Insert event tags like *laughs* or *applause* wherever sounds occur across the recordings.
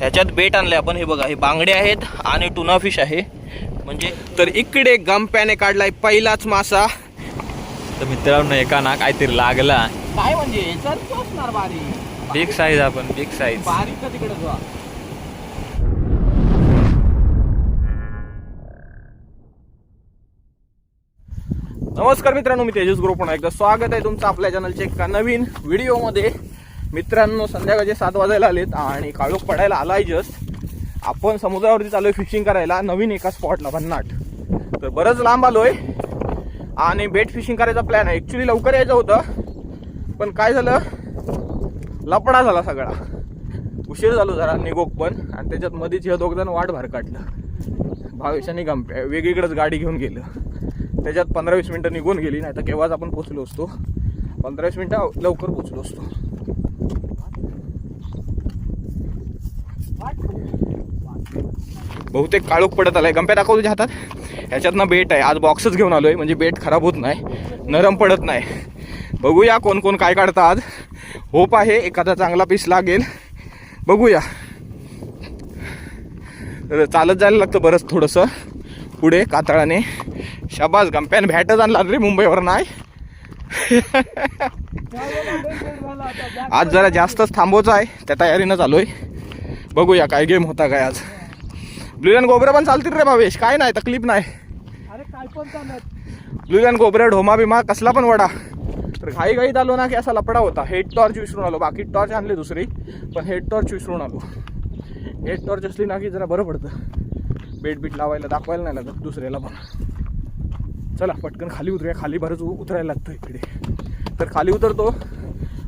ह्याच्यात बेट आणले आपण. हे बघा हे बांगडे आहेत आणि टुना फिश आहे. म्हणजे तर इकडे गंप्याने काढलाय पहिलाच मासा. तर मित्रांनो एका ना काहीतरी लागला. काय म्हणजे? असणार बारीक. बिग साईज आपण बिग साईज बारीक का तिकडे जा? नमस्कार मित्रांनो मी तेजस ग्रुप पुन्हा एकदा स्वागत आहे तुमचं आपल्या चॅनलच्या एका नवीन व्हिडिओमध्ये मित्रांनो संध्याकाळचे सात वाजायला आलेत आणि काळोख पडायला आलाय जस्ट आपण समुद्रावरती चालू फिशिंग करायला नवीन एका स्पॉटला भन्नाट. तर बरंच लांब आलोय आणि बेट फिशिंग करायचा प्लॅन आहे. ॲक्च्युली लवकर यायचं होतं पण काय झालं? लपडा झाला सगळा. उशीर झालो जरा निघोक पण. आणि त्याच्यात मध्येच हे दोघजण वाट भरकाटलं काढलं. भावेशाने गम वेगळीकडेच गाडी घेऊन गेलं. त्याच्यात पंधरा वीस मिनटं निघून गेली नाही तर केव्हाच आपण पोचलो असतो. पंधरा वीस मिनटं लवकर पोचलो असतो. बहुतेक काळोख पडत आलाय. गंप्या दाखव तुझ्या हातात. ह्याच्यातनं बेट आहे. आज बॉक्सच घेऊन आलोय. म्हणजे बेट खराब होत नाही. नरम पडत नाही. बघूया कोण कोण काय काढतं आज. होप आहे एखादा चांगला पीस लागेल. बघूया. तर चालत जायला लागतं बरंच थोडंसं. पुढे कातळाने. शाबास गंप्यान. भॅटच आणला रे मुंबईवर नाही आज जरा जास्तच थांबवायचं आहे. त्या तयारीनं चालू आहे बघूया काय गेम होता काय आज. ब्ल्यूलॅन गोबरे पण चालतील रे भावेश. काय नाही तकलीफ नाही. अरे काय पण चालत ब्ल्यूलॅन गोबरे ढोमा बिमा कसला पण वडा. तर घाई घाईत आलो ना की असा लपडा होता. हेड टॉर्च विसरून आलो. बाकी टॉर्च आणली दुसरी. पण हेड टॉर्च विसरून आलो. हेड टॉर्च असली ना की जरा बरं पडतं. बेट बीट लावायला दाखवायला नाही लागत दुसऱ्याला पण. चला पटकन खाली उतरूया. खाली बरंच उतरायला लागतं इकडे. तर खाली उतरतो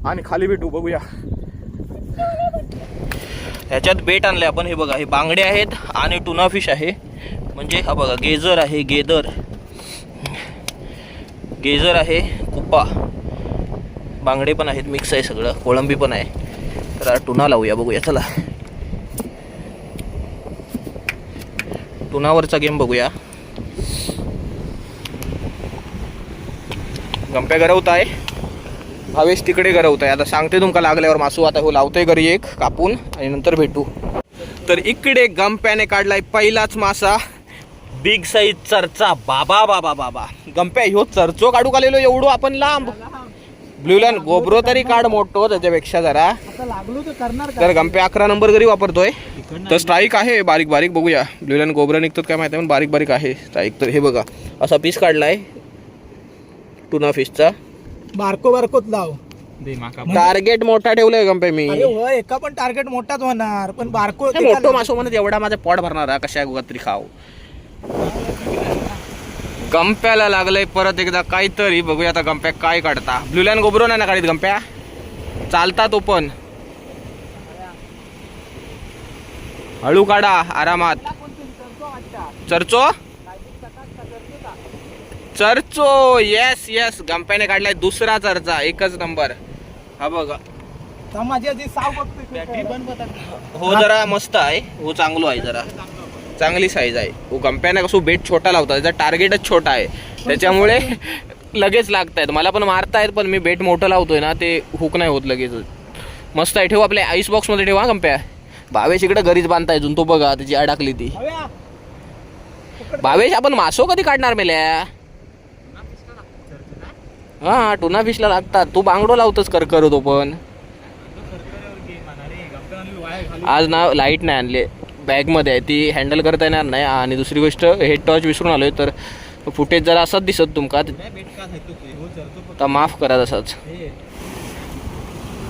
आणि खाली भेटू बघूया ह्याच्यात बेट आणले आपण. हे बघा हे बांगडे आहेत आणि टुना फिश आहे. म्हणजे हा बघा गेजर आहे गेदर. गेजर आहे कुप्पा. बांगडे पण आहेत मिक्स आहे सगळं. कोळंबी पण आहे. तर टुना लावूया बघूया चला. टुनावरचा गेम बघूया. गंप्या गरवत आहे भावेश तिकडे गरवत आहे आता सांगते तुमका लागल्यावर मासू. आता हो लावतोय घरी एक कापून आणि नंतर भेटू. तर इकडे गंप्याने काढलाय पहिलाच मासा. बिग साईज चर्चा. बाबा बाबा बाबा. गंप्या ह्यो चर्चो काढू आलेलो एवढो आपण लांब. ब्ल्यूलॅन गोबरो तरी काढ मोठो त्याच्यापेक्षा जरा. तर गंप्या अकरा नंबर घरी वापरतोय. तर स्ट्राईक आहे बारीक बारीक बघूया. ब्ल्यूलॅन गोबरं निघतात काय माहिती पण बारीक बारीक आहे स्ट्राईक तर हे बघा असा पीस काढलाय. टुना फिशचा बारको बारकोत लाव. टार्गेट मोठा ठेवलाय गंप्या मी. अरे होय एका पण टार्गेट मोठाच होणार पण बारको हे मोठं मासो म्हणत एवढा माझा पोट भरणार हा कशा तरी खाऊ. गंप्याला लागलंय परत एकदा काहीतरी बघूया आता गंप्या काय काढता. ब्ल्यूलॅन गोबरो नाही ना काढीत गंप्या? चालता तो पण. हळू काढा आरामात. चर्चो? चर्चो येस येस गंप्याने काढलाय दुसरा चर्चा एकच नंबर हा बघा. माझी आधी साव बघतोय हो जरा मस्त आहे. हो चांगलो आहे जरा. चांगली साईज आहे. हो गंप्याने कसं बेट छोटा लावता. त्याचा टार्गेटच छोटा आहे. त्याच्यामुळे लगेच लागतायत. मला पण मारतायत पण मी बेट मोठं लावतोय ना ते हुक नाही होत लगेच. मस्त आहे. ठेव आपल्या आईस बॉक्समध्ये ठेवा गंप्या? भावेश इकडे घरीच बांधताय अजून. तो बघा त्याची अडकली ती. भावेश आपण मासो कधी काढणार मेल्या? हा टुना फिशला लागतात. तू बांगडो लावतोस कर करतो पण. आज ना लाइट नाही आणले. बॅगमध्ये आहे. ती हँडल करता येणार नाही. आणि दुसरी गोष्ट हेड टॉर्च विसरून आलोय तर फुटेज जरा असंच दिसत तुमका. तर माफ करा तसंच.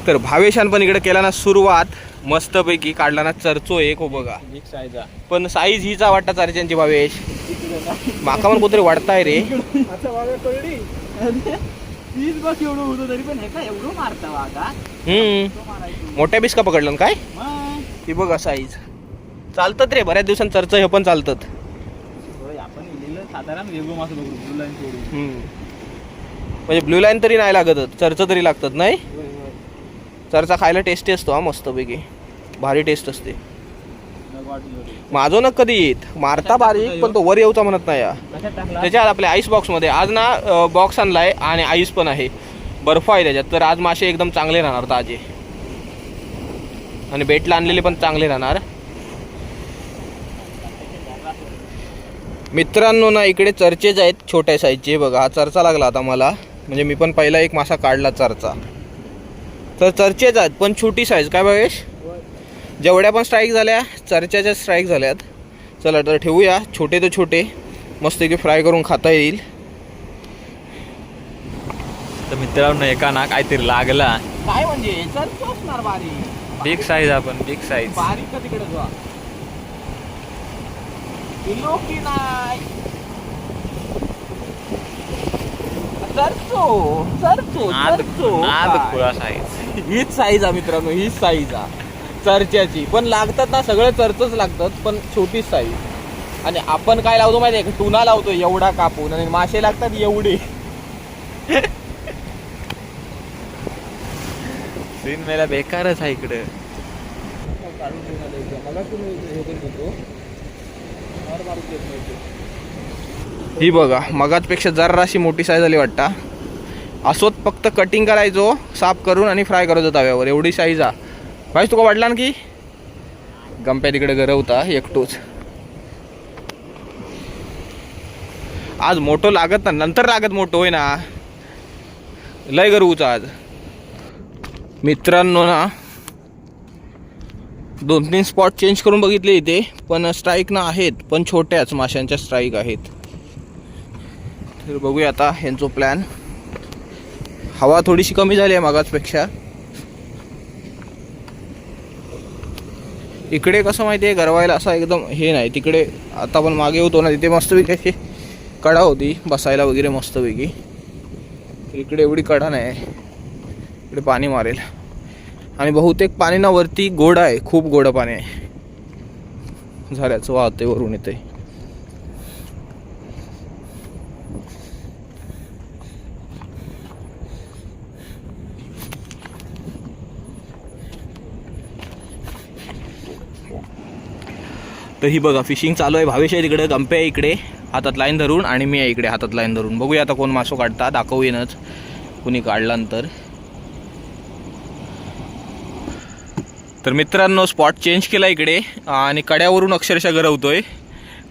तर भावेशान पण इकडे केला ना सुरुवात. मस्तपैकी काढला ना चर्चो एक हो बघा. पण साईज हीचा वाटता चारच्यांची भावेश. माका पण कोणतरी वाटताय रे. बघ एवढं होतं तरी पण हे एवढं मारता हम्म. मोठ्या बिस्का पकडलं काय? ती बघा साईज चालतात रे बऱ्याच दिवसांनी चर्च हे पण चालतात. आपण लिहिलं साधारण वेगळं मासं बघू ब्लू लाईन सोडून. हम्म. म्हणजे ब्ल्यू लाईन तरी नाही लागत चर्च तरी लागतात नाही? चर्चा खायला टेस्टी असतो हा मस्तपैकी. भारी टेस्ट असते. माझो ना कधी येत? मारता बारीक पण तो वर येऊचा म्हणत नाही. त्याच्यात आपल्या आईस बॉक्समध्ये आज ना बॉक्स आणलाय आणि आईस पण आहे. बर्फ आहे त्याच्यात. तर आज मासे एकदम चांगले राहणार ताजे. आणि बेटला आणलेले पण चांगले राहणार. मित्रांनो ना इकडे चर्चेज आहेत छोट्या साईजचे बघा हा चर्चा लागला आता मला. म्हणजे मी पण पहिला एक मासा काढला चर्चा. तर चर्चेज आहेत पण छोटी साईज काय बघेश जेवढ्या पण स्ट्राईक झाल्या चर्चाच्या स्ट्राईक झाल्यात. चला तर ठेवूया. छोटे तर छोटे. मस्त की फ्राय करून खाता येईल. तर मित्रांनो एका ना काहीतरी लागला. काय म्हणजे? बिग साईज आपण बिग साईज बारीक का तिकडे जा? किलो की नाही? नाद? खुळा साईज हीच साईज आहे मित्रांनो हीच साईज आहे चर्च्याची पण लागतात ना सगळे चर्चच लागतात पण छोटीच साईज आणि आपण काय लावतो माहिती आहे टुना लावतो एवढा कापून. आणि मासे लागतात एवढे. सीन मेला बेकारच आहे इकडे. ही बघा मगाचपेक्षा जराशी मोठी साईज आली वाटता. असोत फक्त कटिंग करायचो साफ करून आणि फ्राय करायचो तव्यावर. एवढी साईज हा भाई तुका वाटला ना की? गंप्या तिकडे गरवता एकटोच. आज मोठं लागत ना नंतर लागत मोठं होय ना? लय गरवूचा आज. मित्रांनो ना दोन तीन स्पॉट चेंज करून बघितले इथे पण स्ट्राईक ना आहेत पण छोट्याच माशांच्या स्ट्राईक आहेत. तर बघूया आता ह्यांचो प्लॅन हवा थोडीशी कमी झाली आहे मागाचपेक्षा इकडे कसं माहिती आहे गरवायला असा एकदम हे नाही. तिकडे आता आपण मागे होतो ना तिथे मस्तपैकी अशी कडा होती बसायला वगैरे मस्तपैकी. इकडे एवढी कडा नाही आहे. इकडे पाणी मारेल. आणि बहुतेक पाणी ना वरती गोड आहे खूप गोडं पाणी आहे. झाल्याचं वाहते वरून येते तर ही बघा फिशिंग चालू आहे. भावेश आहे तिकडे गंपे आहे इकडे. हातात लाईन धरून आणि मी आहे इकडे हातात लाईन धरून. बघूया आता कोण मासो काढता. दाखवू येणंच. कुणी काढल्यानंतर. तर मित्रांनो स्पॉट चेंज केला इकडे. आणि कड्यावरून अक्षरशः गरवतोय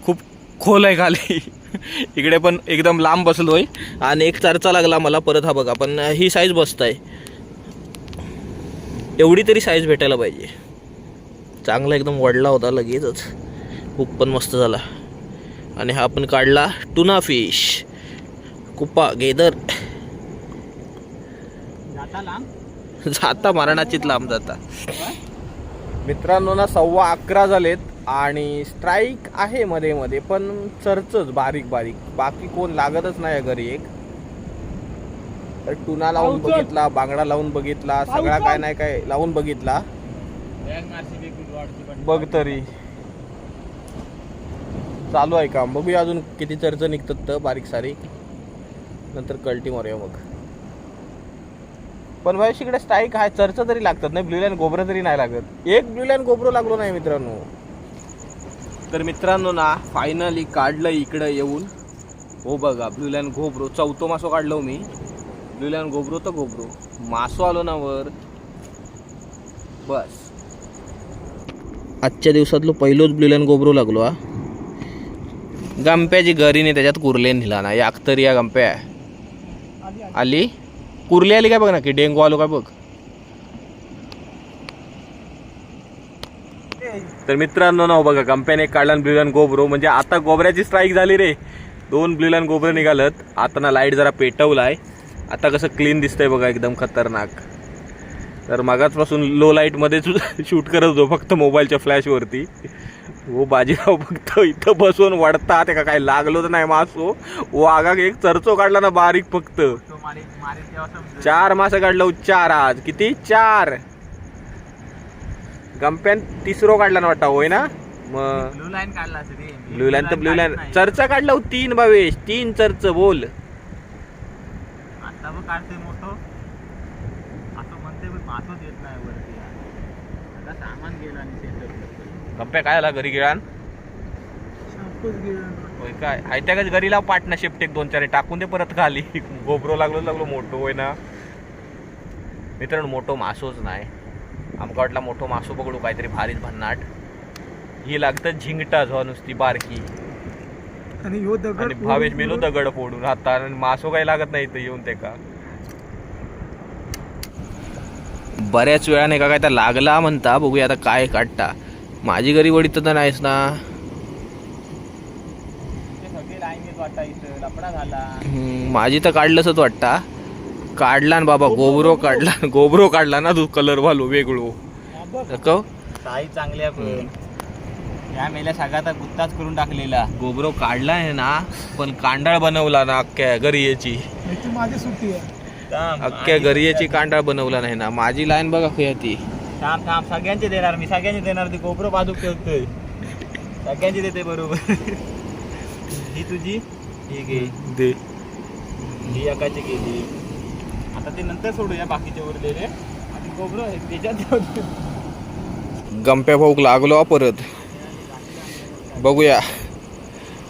खूप खोल आहे खाली. *laughs* इकडे पण एकदम लांब बसलोय. आणि एक चर्चा लागला मला परत हा बघा पण ही साईज बसत आहे. एवढी तरी साईज भेटायला पाहिजे. चांगला एकदम वडला होता लगेचच. खूप पण मस्त झाला. आणि हा आपण काढला टुना फिश कुप्पा गेदर. जाता मरणाचीच लांब जाता. मित्रांनो ना सव्वा अकरा झालेत आणि स्ट्राईक आहे मध्ये मध्ये पण चर्चच बारीक बारीक. बाकी कोण लागतच नाही घरी एक. तर टुना लावून. बघितला बांगडा लावून बघितला सगळा. काय नाही काय लावून बघितला. बघ तरी. चालू आहे काम. बघूया अजून किती चर्च निघतात तर बारीक सारीक नंतर कल्टी मारूया मग. पण भाई इकडे स्ट्राईक आहे. चर्च तरी लागतात नाही. ब्ल्यू लाईन गोबरं तरी नाही लागत. एक ब्ल्यू लाईन गोबरो लागलो नाही मित्रांनो. तर मित्रांनो ना फायनली काढलं इकडं येऊन. हो बघा ब्ल्यू लाईन गोबरो. चौथो मासो काढलो हो मी. ब्ल्यू लाईन गोबरो तर गोबरो. मासो आलो ना वर. बस. आजच्या दिवसातलो पहिलोच ब्ल्यू लाईन गोबरो लागलो हा. गंप्याची घरीने त्याच्यात कुर्ले नेला ना अख्तरिया या गंप्या आली? कुर्ली आली काय बघ ना की डेंगू आलो काय बघ? तर मित्रांनो ना हो बघा कंपॅने काढला ब्ल्यूलॅन गोबरो. म्हणजे आता गोबऱ्याची स्ट्राईक झाली रे. दोन ब्ल्यूलॅन गोबरे निघालत. आता ना लाइट जरा पेटवलाय. आता कसं क्लीन दिसतंय बघा एकदम खतरनाक. तर मगाचपासून लो लाईटमध्येच शूट *laughs* करत होतो फक्त मोबाईलच्या फ्लॅशवरती हो बाजीराव फक्त इथं बसून वडता ते का काय लागलो तर नाही मासो. वाघा एक चरचो काढला ना बारीक फक्त. चार मासे काढलं चार आज. किती? चार. गंप्यान तिसरो काढला ना वाटतं होय ना? मग ब्लू लाईन काढला ब्ल्यू लाईन तर ब्ल्यू लाईन चर्चा काढला हो तीन भावेश. तीन चर्च बोल. आता मग काढते मोठं. असं म्हणते पण मासच येत नाही वरती आता सामान गेलं आणि गंप्या काय आला घरी गिळान होय काय? आयत्या का घरीला पाटना शेपटेक दोन चार टाकून दे परत खाली. गोबरो लागलो लागलो मोठो होय ना. मित्रांनो मोठो मासोच नाही. आमका वाटला मोठो मासो पकडू काहीतरी भारीच भन्नाट. ही लागतं झिंगटा झो नुसती बारकी. आणि ह्यो आणि दगड भावेश मेलो दगड फोडून आता आणि मासो काही लागत नाही इथं येऊन ते का? बऱ्याच वेळाने का काय तर लागला म्हणता. बघूया आता काय काढता. माझी घरी वडीत तर नाहीस ना. ते सगळे लाईन येत वाटता इथं लपडा झाला. हम्म, माझी तर काढलंच वाटता. काढला ना बाबा गोबरो काढला. गोबरो काढला ना तू कलर वालो वेगळो. साई चांगल्या या मेल्या सगळ्यात गुत्ताच करून टाकलेला. गोबरो काढला आहे ना पण कांडाळ बनवला ना अख्ख्या गरियेची. माझी सुट्टी अख्ख्या गरियेची कांडाळ बनवला नाही ना. माझी लाईन बघा खुया ती थांब थांब. सगळ्यांचे देणार मी सगळ्यांचे देणार ती गोप्रो बाजूक ठेवतोय. सगळ्यांची देते बरोबर. ही तुझी? ठीक आहे दे. ही एकाची गेली आता ते नंतर सोडूया बाकीचे उरलेले. आणि आहे त्याच्यात ठेवतो गंप्या भाऊक लागलो परत. बघूया.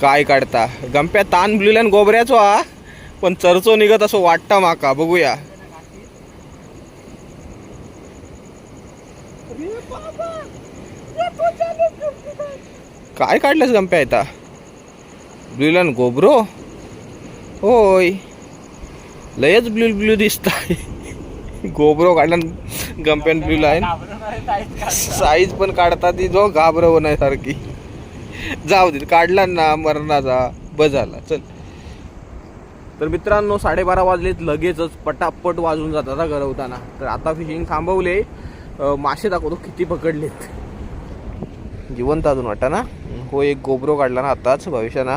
काय काढता. गंप्या ताण बुलिल्यान गोबऱ्याचो हा. पण चर्चो निघत असं वाटता माका. बघूया. काय काढलंस गंप्या आता ब्ल्यूलन गोबरो? होय. लयच ब्ल्यू ब्ल्यू आहे गोबरो काढला गंप्यान ब्ल्यू लाईन साईज पण काढता ती जो घाबरवण्यासारखी जाऊ दे काढला ना मरणाचा बजाला चल. तर मित्रांनो साडेबारा वाजलेत लगेचच पटापट वाजून जातात गरवताना तर आता फिशिंग थांबवले. मासे दाखवतो किती पकडलेत. जिवंत अजून वाटतं ना? हो एक गोबरो काढला ना आताच भविष्याना.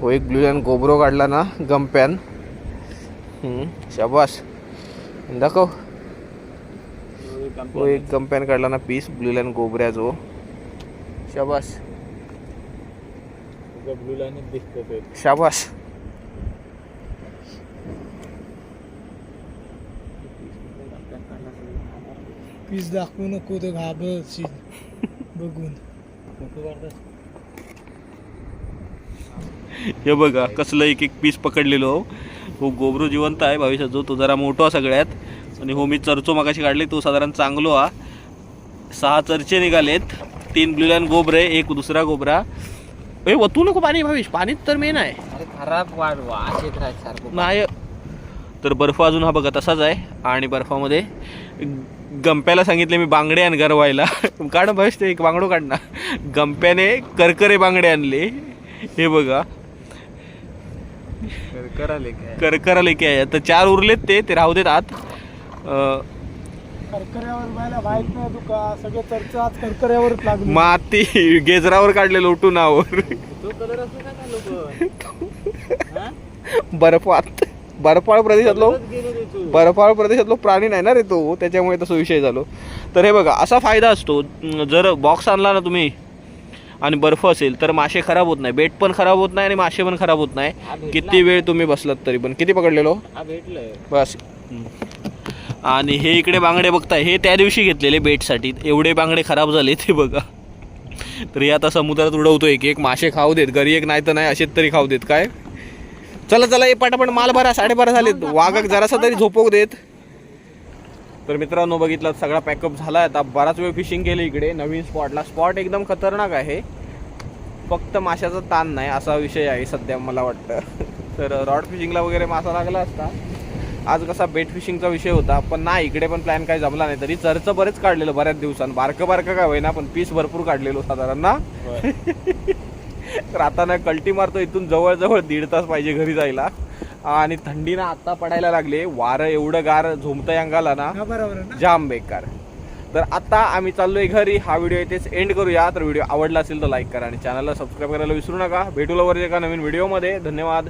हो एक ब्ल्यू लाईन गोबरो काढला ना गंप्यान शाबास. दाखव. हो एक गंप्यान काढला ना पीस ब्ल्यू लाईन गोबऱ्याचो शाबास. ब्लू लाईन दिसतो ते. शाबास. पीस दाखवू नको तो घाबरशील. *laughs* बघून. हे बघा कसलं एक एक पीस पकडलेलो. हो गोबरो जिवंत आहे भविष्यात तो जरा मोठा सगळ्यात. आणि हो मी चर्चो मगाशी काढले तो साधारण चांगलो हा. सहा चर्चे निघालेत. तीन ब्ल्यू लाईन गोबरे एक दुसरा गोबरा. ए वतू नको पाणी भविष पाणीच तर मेन आहे. अरे खराब वाढ वास येत राहत सारखं. नाही. तर बर्फ अजून हा बघा तसाच आहे. आणि बर्फामध्ये गंप्याला सांगितले मी बांगडे आण गरवायला. *laughs* काढ भविष्य ते एक बांगडो काढ ना. गंप्याने करकरे बांगडे आणले. हे बघा. कराले काय करकरा लेके आहे. तर चार उरलेत ते ते राहू देत आत. माती गेजरावर काढले का लोक? *laughs* बर्फात बर्फाळ प्रदेशातलो बर्फाळ प्रदेशातलो प्राणी नाही ना रे तो. त्याच्यामुळे तसा विषय झालो. तर हे बघा असा फायदा असतो जर बॉक्स आणला ना तुम्ही आणि बर्फ असेल तर मासे खराब होत नाही. बेट पण खराब होत नाही आणि मासे पण खराब होत नाही. किती वेळ तुम्ही बसलात तरी पण. किती पकडलेलो? बस. आणि हे इकडे बांगडे बघताय. हे त्या दिवशी घेतलेले बेटसाठी. एवढे बांगडे खराब झाले ते बघा. तर हे आता समुद्रात उडवतो एक एक. मासे खाऊ देत. घरी एक नाही तर नाही असेच तरी खाऊ देत. काय? चला चला हे पटापट माल भरा साडेबारा झालेत. वाघाक जरासा तरी झोपवू देत. तर मित्रांनो बघितलं सगळा पॅकअप झाला. आता बराच वेळ फिशिंग केली इकडे. नवीन स्पॉटला स्पॉट एकदम खतरनाक आहे. फक्त माशाचा ताण नाही असा विषय आहे सध्या मला वाटतं. *laughs* तर रॉड फिशिंगला वगैरे मासा लागला असता. आज कसा बेट फिशिंगचा विषय होता. पण नाही इकडे पण प्लॅन काही जमला नाही. तरी चरचं बरेच काढलेलं बऱ्याच दिवसांत बारकं बारकं काय होईना पण पीस भरपूर काढलेलो साधारण ना. *laughs* तर आता ना कल्टी मारतो इथून जवळजवळ दीड तास पाहिजे घरी जायला. आणि थंडीनं आता पडायला लागले. वारं एवढं गार झोमतंय अंगाला ना. हा ना. जाम बेकार. तर आता आम्ही चाललोय घरी. हा व्हिडिओ इथेच एंड करूया. तर व्हिडिओ आवडला असेल तर लाईक करा आणि चॅनलला सबस्क्राईब करायला विसरू नका. भेटू लवकर एका नवीन व्हिडिओमध्ये धन्यवाद.